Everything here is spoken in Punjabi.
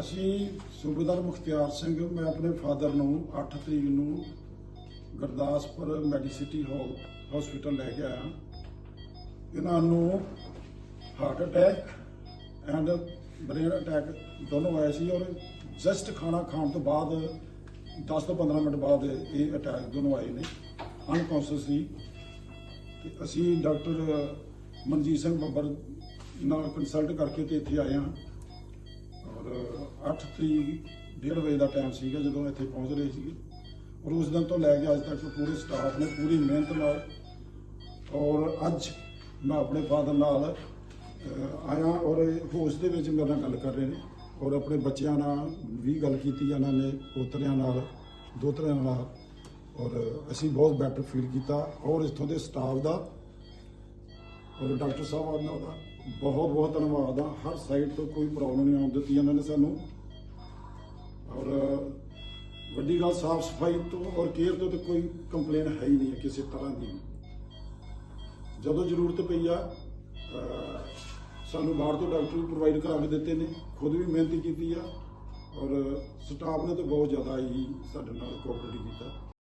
ਅਸੀਂ ਸੂਬੇਦਾਰ ਮੁਖਤਿਆਰ ਸਿੰਘ, ਮੈਂ ਆਪਣੇ ਫਾਦਰ ਨੂੰ 8 ਤਰੀਕ ਨੂੰ ਗੁਰਦਾਸਪੁਰ ਮੈਡੀਸਿਟੀ ਹਸਪੀਟਲ ਲੈ ਕੇ ਆਇਆ। ਇਹਨਾਂ ਨੂੰ heart attack and brain attack ਦੋਨੋਂ ਆਏ ਸੀ ਔਰ ਜਸਟ ਖਾਣਾ ਖਾਣ ਤੋਂ ਬਾਅਦ 10 ਤੋਂ 15 ਮਿੰਟ ਬਾਅਦ ਇਹ ਅਟੈਕ ਦੋਨੋਂ ਆਏ ਨੇ ਅਨਕੌਂਸ਼ੀਅਸ ਸੀ। ਤੇ ਅਸੀਂ ਡਾਕਟਰ ਮਨਜੀਤ ਸਿੰਘ ਬੱਬਰ ਨਾਲ ਕੰਸਲਟ ਕਰਕੇ ਤੇ ਇੱਥੇ ਆਏ ਹਾਂ। 8 ਤਰੀਕ, ਡੇਢ ਵਜੇ ਦਾ ਟਾਈਮ ਸੀਗਾ ਜਦੋਂ ਇੱਥੇ ਪਹੁੰਚ ਰਹੇ ਸੀਗੇ। ਔਰ ਉਸ ਦਿਨ ਤੋਂ ਲੈ ਕੇ ਅੱਜ ਤੱਕ ਪੂਰੇ ਸਟਾਫ ਨੇ ਪੂਰੀ ਮਿਹਨਤ ਨਾਲ ਔਰ ਅੱਜ ਮੈਂ ਆਪਣੇ ਫਾਦਰ ਨਾਲ ਆਇਆ ਔਰ ਹੋਸ਼ ਦੇ ਵਿੱਚ ਮੇਰੇ ਨਾਲ ਗੱਲ ਕਰ ਰਹੇ ਨੇ। ਔਰ ਆਪਣੇ ਬੱਚਿਆਂ ਨਾਲ ਵੀ ਗੱਲ ਕੀਤੀ ਇਹਨਾਂ ਨੇ, ਪੋਤਰਿਆਂ ਨਾਲ, ਦੋਤਰਿਆਂ ਨਾਲ। ਔਰ ਅਸੀਂ ਬਹੁਤ ਬੈਟਰ ਫੀਲ ਕੀਤਾ। ਔਰ ਇੱਥੋਂ ਦੇ ਸਟਾਫ ਦਾ ਔਰ ਡਾਕਟਰ ਸਾਹਿਬ ਦਾ ਬਹੁਤ ਬਹੁਤ ਧੰਨਵਾਦ ਆ। ਹਰ ਸਾਈਡ ਤੋਂ ਕੋਈ ਪ੍ਰੋਬਲਮ ਨਹੀਂ ਆਉਣ ਦਿੱਤੀ ਇਹਨਾਂ ਨੇ ਸਾਨੂੰ। ਔਰ ਵੱਡੀ ਗੱਲ ਸਾਫ਼ ਸਫ਼ਾਈ ਤੋਂ ਔਰ ਕੇਅਰ ਤੋਂ ਤਾਂ ਕੋਈ ਕੰਪਲੇਨ ਹੈ ਹੀ ਨਹੀਂ ਹੈ ਕਿਸੇ ਤਰ੍ਹਾਂ ਦੀ। ਜਦੋਂ ਜ਼ਰੂਰਤ ਪਈ ਆ ਸਾਨੂੰ ਬਾਹਰ ਤੋਂ ਡਾਕਟਰ ਵੀ ਪ੍ਰੋਵਾਈਡ ਕਰਾ ਕੇ ਦਿੱਤੇ ਨੇ, ਖੁਦ ਵੀ ਮਿਹਨਤ ਕੀਤੀ ਆ ਔਰ ਸਟਾਫ ਨੇ ਤਾਂ ਬਹੁਤ ਜ਼ਿਆਦਾ ਹੀ ਸਾਡੇ ਨਾਲ ਕੋਆਪਰੇਟ ਕੀਤਾ।